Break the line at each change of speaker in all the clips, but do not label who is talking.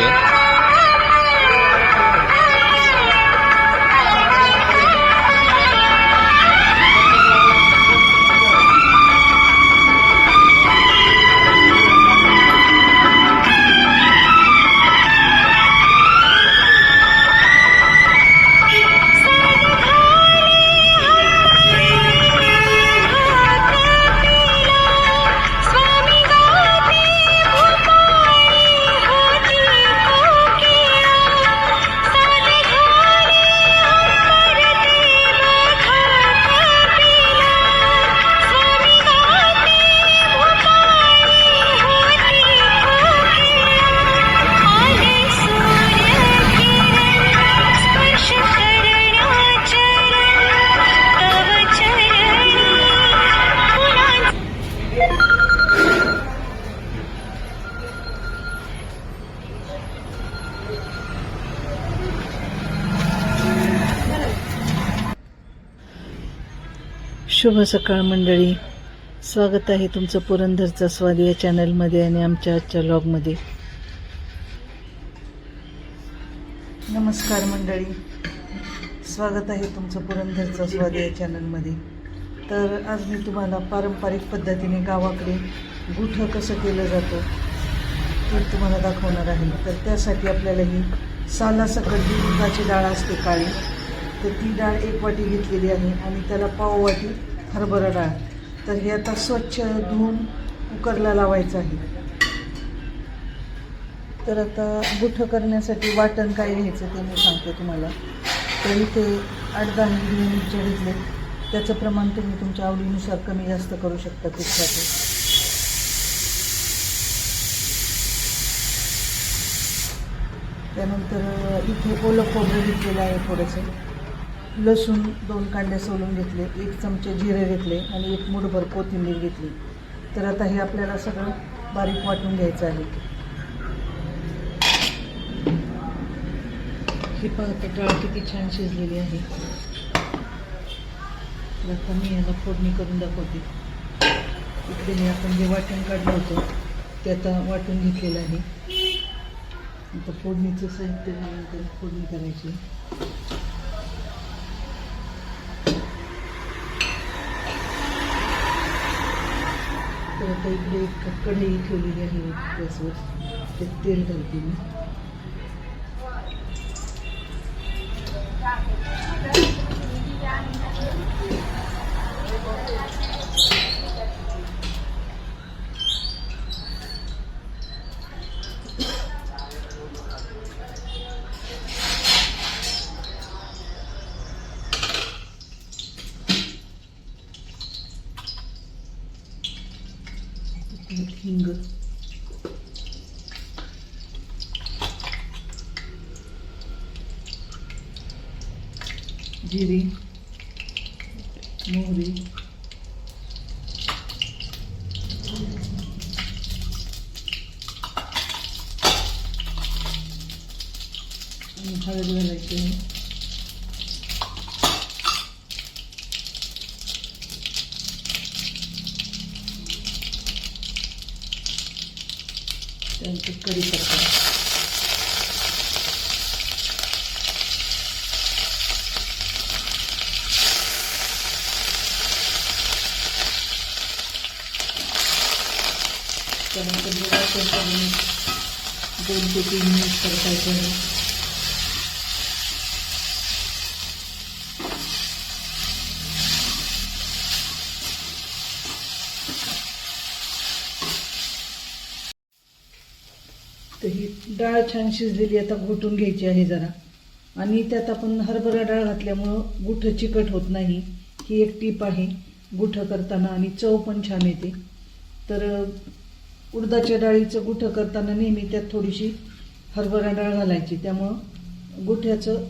Yeah. शुभ सकाळ मंडळी. स्वागत आहे तुमचं पुरंदरचा स्वाद या चॅनलमध्ये आणि आमच्या आजच्या लॉगमध्ये नमस्कार मंडळी. स्वागत आहे तुमचं पुरंदरचा स्वाद या चॅनलमध्ये तर आज मी तुम्हाला पारंपरिक पद्धतीने गावाकडे गुठं कसं केलं जातं ते तुम्हाला दाखवणार आहे. तर त्यासाठी आपल्याला ही सालासकट जी उडदाची डाळ असते काळी. तर ती डाळ एक वाटी घेतलेली आहे आणि त्याला पाव वाटी हरभरा डाळ. तर हे आता स्वच्छ धुवून कुकरला लावायचं आहे. तर आता गुठं करण्यासाठी वाटण काय घ्यायचं ते मी सांगते तुम्हाला. तर इथे आठ दहा हिरवी मिरच्या घेतले त्याचं प्रमाण तुम्ही तुमच्या आवडीनुसार कमी जास्त करू शकता कुठसाठी त्यानंतर इथे ओलं खोबरं घेतलेलं आहे थोडंसं. लसूण दोन कांडे सोलून घेतले एक चमचे जिरे घेतले आणि एक मुठभर कोथिंबीर घेतली. तर आता हे आपल्याला सगळं बारीक वाटून घ्यायचं आहे. ही पाहते डाळ किती छान शिजलेली आहे. तर आता मी याला फोडणी करून दाखवते. इकडे हे आपण जे वाटण काढलं होतं ते आता वाटून घेतलेलं आहे. आता फोडणीचं साहित्य फोडणी करायची. आता इकडे कढई ठेवलेली आहे गॅसवर ते तेल घालते मी Thank you. हिंग जिरी मोहरी आणि हळद घालायची आहे. त्यानंतर कढीपत्ता त्यांची करी करतो त्यानंतर दोन ते तीन मिनिट परतायचं तर ही डाळ छान शिजलेली आता घोटून घ्यायची आहे जरा. आणि त्यात आपण हरभरा डाळ घातल्यामुळं गुठं चिकट होत नाही ही एक टीप आहे गुठं करताना आणि चव पण छान येते. तर उडदाच्या डाळीचं गुठं करताना नेहमी त्यात थोडीशी हरभरा डाळ घालायची. त्यामुळं गुठ्याचं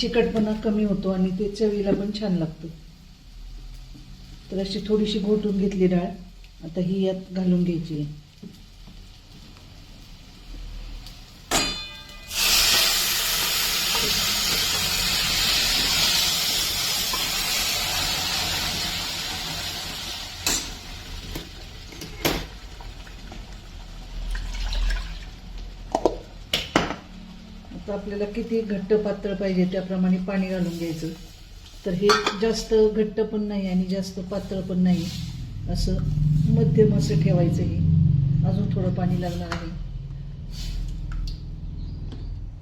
चिकटपणा कमी होतो आणि ते चवीला पण छान लागतं. तर अशी थोडीशी घोटून घेतली डाळ आता ही यात घालून घ्यायची आहे. तर आपल्याला किती घट्ट पातळ पाहिजे त्याप्रमाणे पाणी घालून घ्यायचं. तर हे जास्त घट्ट पण नाही आणि जास्त पातळ पण नाही असं मध्यम असं ठेवायचं हे. अजून थोडं पाणी लागणार आहे.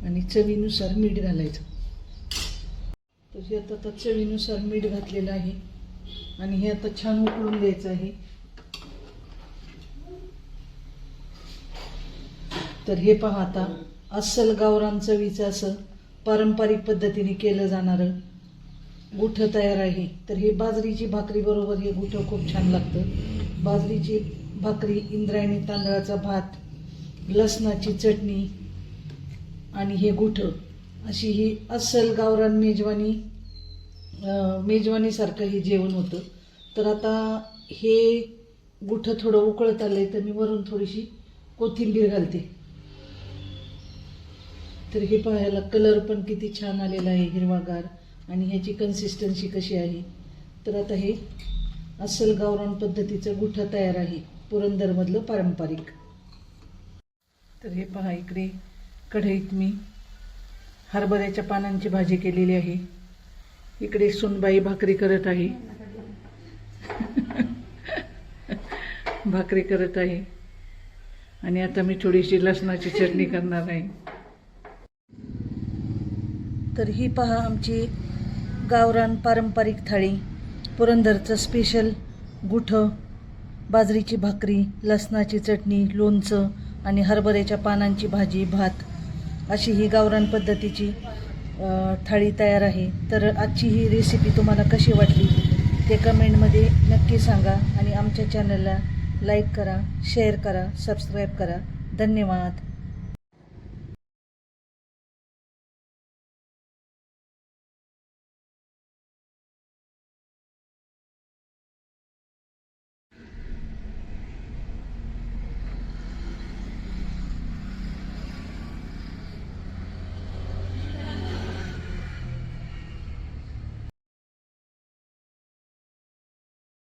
आणि चवीनुसार मीठ घालायचं. तर हे आता आता चवीनुसार मीठ घातलेलं आहे. आणि हे आता छान उकळून द्यायचं आहे. तर हे पहा आता. अस्सल गावरान चवीचं असं पारंपरिक पद्धतीने केलं जाणारं गुठं तयार आहे. तर हे बाजरीची भाकरी बरोबर हे गुठं खूप छान लागतं. बाजरीची भाकरी इंद्रायणी तांदळाचा भात लसणाची चटणी आणि हे गुठं. अशी ही अस्सल गावरान मेजवानी मेजवानीसारखं हे जेवण होतं. तर आता हे गुठं थोडं उकळत आलं आहे तर मी वरून थोडीशी कोथिंबीर घालते. तर हे पाहायला कलर पण किती छान आलेला आहे हिरवागार आणि ह्याची कन्सिस्टन्सी कशी आहे? तर आता हे अस्सल गावरान पद्धतीचं गुठं तयार आहे पुरंदरमधलं पारंपरिक. तर हे पहा इकडे कढईत मी हरभऱ्याच्या पानांची भाजी केलेली आहे. इकडे सुनबाई भाकरी करत आहे. भाकरी करत आहे. आणि आता मी थोडीशी लसणाची चटणी करणार आहे. तर ही पहा आमची गावरान पारंपरिक थाळी. पुरंदरचं स्पेशल गुठं बाजरीची भाकरी लसणाची चटणी लोणचं आणि हरभऱ्याच्या पानांची भाजी भात अशी ही गावरान पद्धतीची थाळी तयार आहे. तर आजची ही रेसिपी तुम्हाला कशी वाटली ते कमेंटमध्ये नक्की सांगा आणि आमच्या चॅनलला लाईक करा शेअर करा सबस्क्राईब करा. धन्यवाद.